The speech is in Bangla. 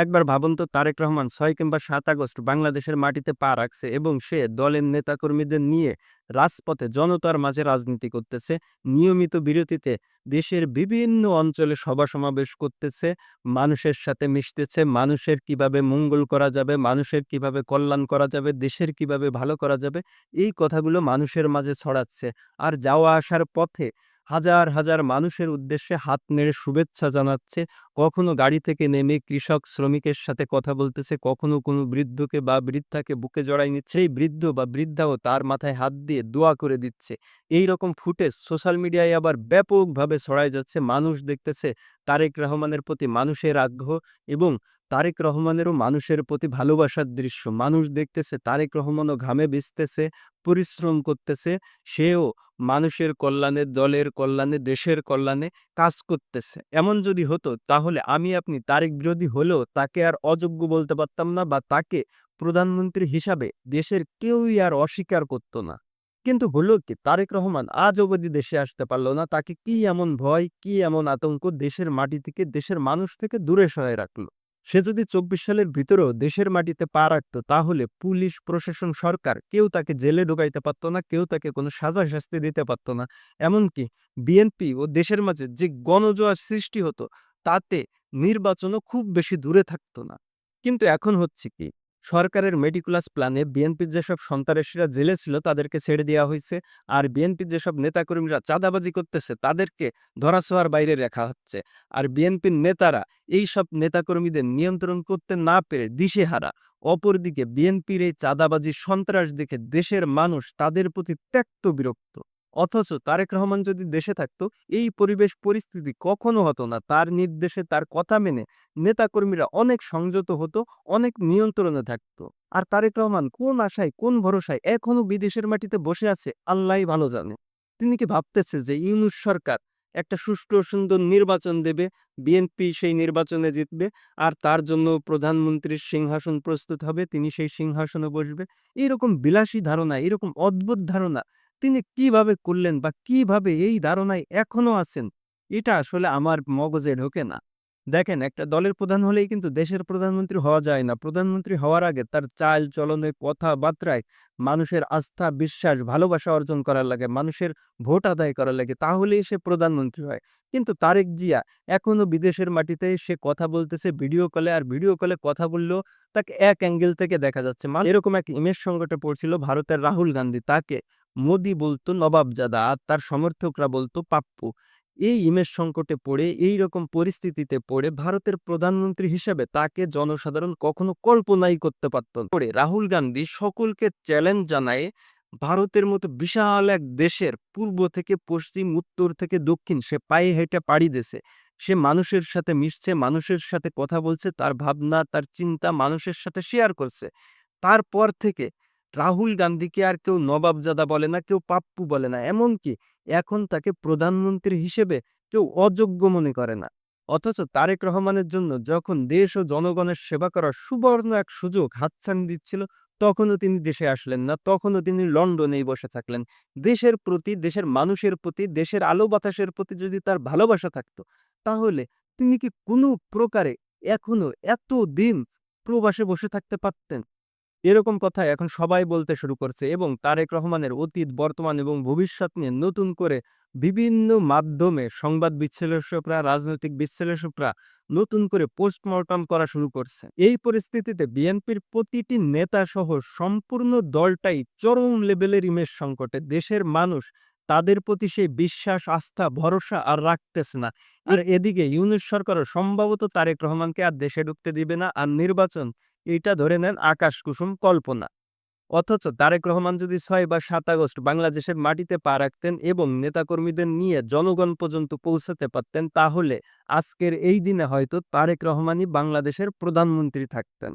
একবার ভাবুন তো, তারেক রহমান ছয় কিংবা সাত আগস্ট বাংলাদেশের মাটিতে পা রাখছে এবং সে দলের নেতাকর্মীদের নিয়ে রাজপথে জনতার মাঝে রাজনীতি করতেছে। নিয়মিত বিরতিতে দেশের বিভিন্ন অঞ্চলে সভা সমাবেশ করতেছে। মানুষের সাথে মিশতেছে। মানুষের কীভাবে মঙ্গল করা যাবে, মানুষের কীভাবে কল্যাণ করা যাবে, দেশের কীভাবে ভালো করা যাবে, এই কথাগুলো মানুষের মাঝে ছড়াচ্ছে। আর যাওয়া আসার পথে হাজার হাজার মানুষের উদ্দেশ্যে হাত নেড়ে শুভেচ্ছা জানাচ্ছে। কখনো গাড়ি থেকে নেমে কৃষক, শ্রমিকের সাথে কথা বলতেছে, কখনো কোনো বৃদ্ধকে বা বৃদ্ধাকে বুকে জড়াই নিচ্ছে। এই বৃদ্ধ বা বৃদ্ধাও তার মাথায় হাত দিয়ে দোয়া করে দিচ্ছে। এই রকম ফুটেজ সোশ্যাল মিডিয়ায় আবার ব্যাপকভাবে ছড়াই যাচ্ছে। মানুষ দেখতেছে তারেক রহমানের প্রতি মানুষের আগ্রহ এবং তারেক রহমানেরও মানুষের প্রতি ভালোবাসার দৃশ্য। মানুষ দেখতেছে, তারেক রহমানও ঘামে ভিজতেছে, পরিশ্রম করতেছে, সেও মানুষের কল্যাণে, দলের কল্যাণে, দেশের কল্যাণে কাজ করতেছে। এমন যদি হতো, তাহলে আমি আপনি তারেক বিরোধী হলেও তাকে আর অযোগ্য বলতে পারতাম না বা তাকে প্রধানমন্ত্রী হিসাবে দেশের কেউই আর অস্বীকার করত না। কিন্তু হলো কি, তারেক রহমান আজ অবধি দেশে আসতে পারল না, তাকে কি এমন ভয়, কি এমন আতঙ্ক দেশের মাটি থেকে, দেশের মানুষ থেকে দূরে সরায় রাখল? সে যদি চব্বিশ সালের ভিতরেও দেশের মাটিতে পা রাখত, তাহলে পুলিশ, প্রশাসন, সরকার কেউ তাকে জেলে ঢোকাইতে পারত না, কেউ তাকে কোনো সাজা শাস্তি দিতে পারত না। এমনকি বিএনপি ও দেশের মাঝে যে গণজোয়ার সৃষ্টি হতো, তাতে নির্বাচনও খুব বেশি দূরে থাকতো না। কিন্তু এখন হচ্ছে কি? সরকারের মেডিকুলাস প্ল্যানে বিএনপির যেসব সন্ত্রাসীরা জেলে ছিল, তাদেরকে ছেড়ে দেওয়া হয়েছে। আর বিএনপির যেসব নেতাকর্মীরা চাঁদাবাজি করতেছে, তাদেরকে ধরাছোঁয়ার বাইরে রাখা হচ্ছে। আর বিএনপির নেতারা এই সব নেতাকর্মীদের নিয়ন্ত্রণ করতে না পেরে দিশেহারা। অপরদিকে বিএনপির এই চাঁদাবাজি সন্ত্রাস দেখে দেশের মানুষ তাদের প্রতি ত্যক্ত বিরক্ত। অথচ তারেক রহমান যদি দেশে থাকতো, এই পরিবেশ পরিস্থিতি কখনো হতো না। তার নির্দেশে, তার কথা মেনে নেতাকর্মীরা অনেক সংযত হতো, অনেক নিয়ন্ত্রণে থাকতো। আর তারেক রহমান কোন আশায়, কোন ভরসায় এখনও বিদেশের মাটিতে বসে আছে, আল্লাহ ভালো জানে। তিনি কি ভাবতেছে যে ইউনুস সরকার একটা সুষ্ঠু সুন্দর নির্বাচন দেবে, বিএনপি সেই নির্বাচনে জিতবে, আর তার জন্য প্রধানমন্ত্রীর সিংহাসন প্রস্তুত হবে, তিনি সেই সিংহাসনে বসবে? এরকম বিলাসী ধারণা, এরকম অদ্ভুত ধারণা তিনি কীভাবে করলেন বা কীভাবে এই ধারণায় এখনও আছেন, এটা আসলে আমার মগজে ঢোকে না। দেখেন, একটা দলের প্রধান হলেই কিন্তু দেশের প্রধানমন্ত্রী হওয়া যায় না। প্রধানমন্ত্রী হওয়ার আগে তার চাল চলনে কথাবার্তায় মানুষের আস্থা, বিশ্বাস, ভালোবাসা অর্জন করার লাগে, মানুষের ভোট আদায় করার লাগে, তাহলেই সে প্রধানমন্ত্রী হয়। কিন্তু তারেক জিয়া এখনও বিদেশের মাটিতে সে কথা বলতেছে, ভিডিও কলে, আর ভিডিও কলে কথা বললেও তাকে এক অ্যাঙ্গেল থেকে দেখা যাচ্ছে। এরকম এক ইমেজ সংকটে পড়ছিল ভারতের রাহুল গান্ধী, তাকে মোদি বলতো নবাবজাদা, আর তার সমর্থকরা বলতো পাপ্পু। এই ইমেজ সংকটে পড়ে, এই রকম পরিস্থিতিতে পড়ে ভারতের প্রধানমন্ত্রী হিসেবে তাকে জনসাধারণ কখনো কল্পনাই করতে পারত। পরে রাহুল গান্ধী সকলকে চ্যালেঞ্জ জানায় ভারতের মতো বিশাল এক দেশের পূর্ব থেকে পশ্চিম, উত্তর থেকে দক্ষিণ, সে পায়ে হেঁটে পাড়ি দেছে সে মানুষের সাথে মিশছে, মানুষের সাথে কথা বলছে, তার ভাবনা, তার চিন্তা মানুষের সাথে শেয়ার করছে। তারপর থেকে রাহুল গান্ধীকে আর কেউ নবাবজাদা বলে না, কেউ পাপ্পু বলে না। এমনকি এখন তাকে প্রধানমন্ত্রী হিসেবে কেউ অযোগ্য মনে করে না। অথচ তারেক রহমানের জন্য যখন দেশ ও জনগণের সেবা করার সুবর্ণ এক সুযোগ হাতছানি দিচ্ছিল, তখনও তিনি দেশে আসলেন না, তখনও তিনি লন্ডনেই বসে থাকলেন। দেশের প্রতি, দেশের মানুষের প্রতি, দেশের আলো বাতাসের প্রতি যদি তার ভালোবাসা থাকতো, তাহলে তিনি কি কোনো প্রকারে এখনও এত দিন প্রবাসে বসে থাকতে পারতেন? এরকম কথা এখন সবাই বলতে শুরু করছে এবং তারেক রহমানের অতীত বর্তমান এবং ভবিষ্যৎ নিয়ে নতুন করে বিভিন্ন মাধ্যমে সংবাদ বিশ্লেষকরা রাজনৈতিক বিশ্লেষকরা নতুন করে পোস্টমর্টম করা শুরু করছে। এই পরিস্থিতিতে বিএনপির প্রতিটি নেতা সহ সম্পূর্ণ দলটাই চরম লেভেলের ইমেজ সংকটে। দেশের মানুষ তাদের প্রতি সেই বিশ্বাস আস্থা ভরসা আর রাখতেছে না। আর এদিকে ইউনুস সরকারও সম্ভবত তারেক রহমানকে আর দেশে ঢুকতে দিবে না। আর নির্বাচন এটা ধরে নেন আকাশ কুসুম কল্পনা। অথচ তারেক রহমান যদি ছয় বা সাত আগস্ট বাংলাদেশের মাটিতে পা রাখতেন এবং নেতাকর্মীদের নিয়ে জনগণ পর্যন্ত পৌঁছাতে পারতেন, তাহলে আজকের এই দিনে হয়তো তারেক রহমানই বাংলাদেশের প্রধানমন্ত্রী থাকতেন।